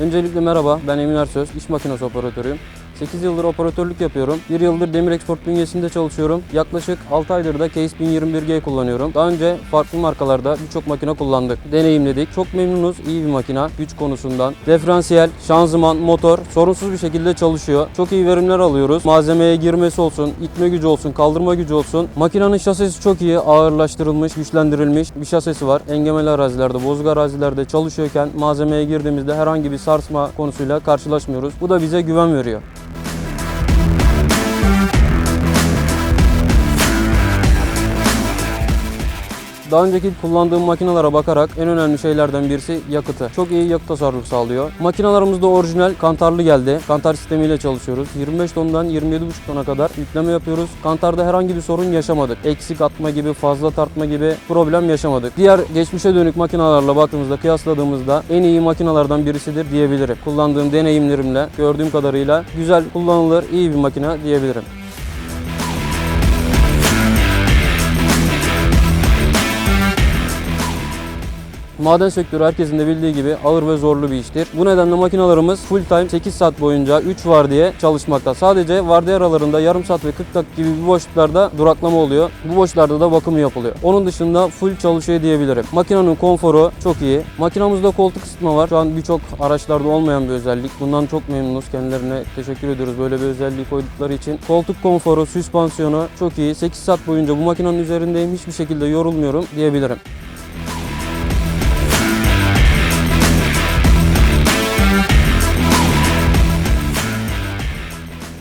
Öncelikle merhaba, ben Emin Ersöz, iş makinesi operatörüyüm. 8 yıldır operatörlük yapıyorum. 1 yıldır Demir Export bünyesinde çalışıyorum. Yaklaşık 6 aydır da Case 1021G kullanıyorum. Daha önce farklı markalarda birçok makine kullandık. Deneyimledik. Çok memnunuz. İyi bir makina güç konusundan. Diferansiyel, şanzıman, motor sorunsuz bir şekilde çalışıyor. Çok iyi verimler alıyoruz. Malzemeye girmesi olsun, itme gücü olsun, kaldırma gücü olsun. Makinenin şasisi çok iyi. Ağırlaştırılmış, güçlendirilmiş bir şasisi var. Engemeli arazilerde, bozuk arazilerde çalışıyorken malzemeye girdiğimizde herhangi bir sarsma konusuyla karşılaşmıyoruz. Bu da bize güven veriyor. Daha önceki kullandığım makinalara bakarak en önemli şeylerden birisi yakıtı. Çok iyi yakıt tasarrufu sağlıyor. Makinalarımız da orijinal kantarlı geldi. Kantar sistemiyle çalışıyoruz. 25 tondan 27,5 tona kadar yükleme yapıyoruz. Kantarda herhangi bir sorun yaşamadık. Eksik atma gibi, fazla tartma gibi problem yaşamadık. Diğer geçmişe dönük makinalarla baktığımızda, kıyasladığımızda en iyi makinalardan birisidir diyebilirim. Kullandığım deneyimlerimle, gördüğüm kadarıyla güzel kullanılır, iyi bir makine diyebilirim. Maden sektörü herkesin de bildiği gibi ağır ve zorlu bir iştir. Bu nedenle makinalarımız full time 8 saat boyunca 3 var diye çalışmakta. Sadece vardiya aralarında yarım saat ve 40 dakika gibi bir boşluklarda duraklama oluyor. Bu boşluklarda da bakımı yapılıyor. Onun dışında full çalışıyor diyebilirim. Makinenin konforu çok iyi. Makinamızda koltuk ısıtma var. Şu an birçok araçlarda olmayan bir özellik. Bundan çok memnunuz. Kendilerine teşekkür ediyoruz böyle bir özelliği koydukları için. Koltuk konforu, süspansiyonu çok iyi. 8 saat boyunca bu makinenin üzerindeyim. Hiçbir şekilde yorulmuyorum diyebilirim.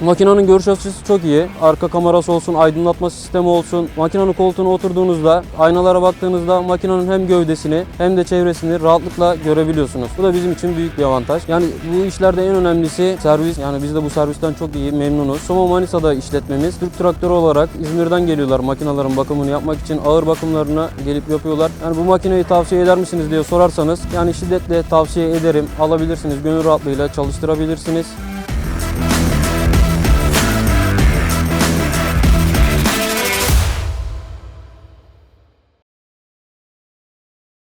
Makinenin görüş açısı çok iyi. Arka kamerası olsun, aydınlatma sistemi olsun. Makinenin koltuğuna oturduğunuzda, aynalara baktığınızda makinenin hem gövdesini hem de çevresini rahatlıkla görebiliyorsunuz. Bu da bizim için büyük bir avantaj. Yani bu işlerde en önemlisi servis. Yani biz de bu servisten çok iyi memnunuz. Soma Manisa'da işletmemiz. Türk traktörü olarak İzmir'den geliyorlar makinelerin bakımını yapmak için. Ağır bakımlarını gelip yapıyorlar. Yani bu makineyi tavsiye eder misiniz diye sorarsanız yani şiddetle tavsiye ederim. Alabilirsiniz. Gönül rahatlığıyla çalıştırabilirsiniz.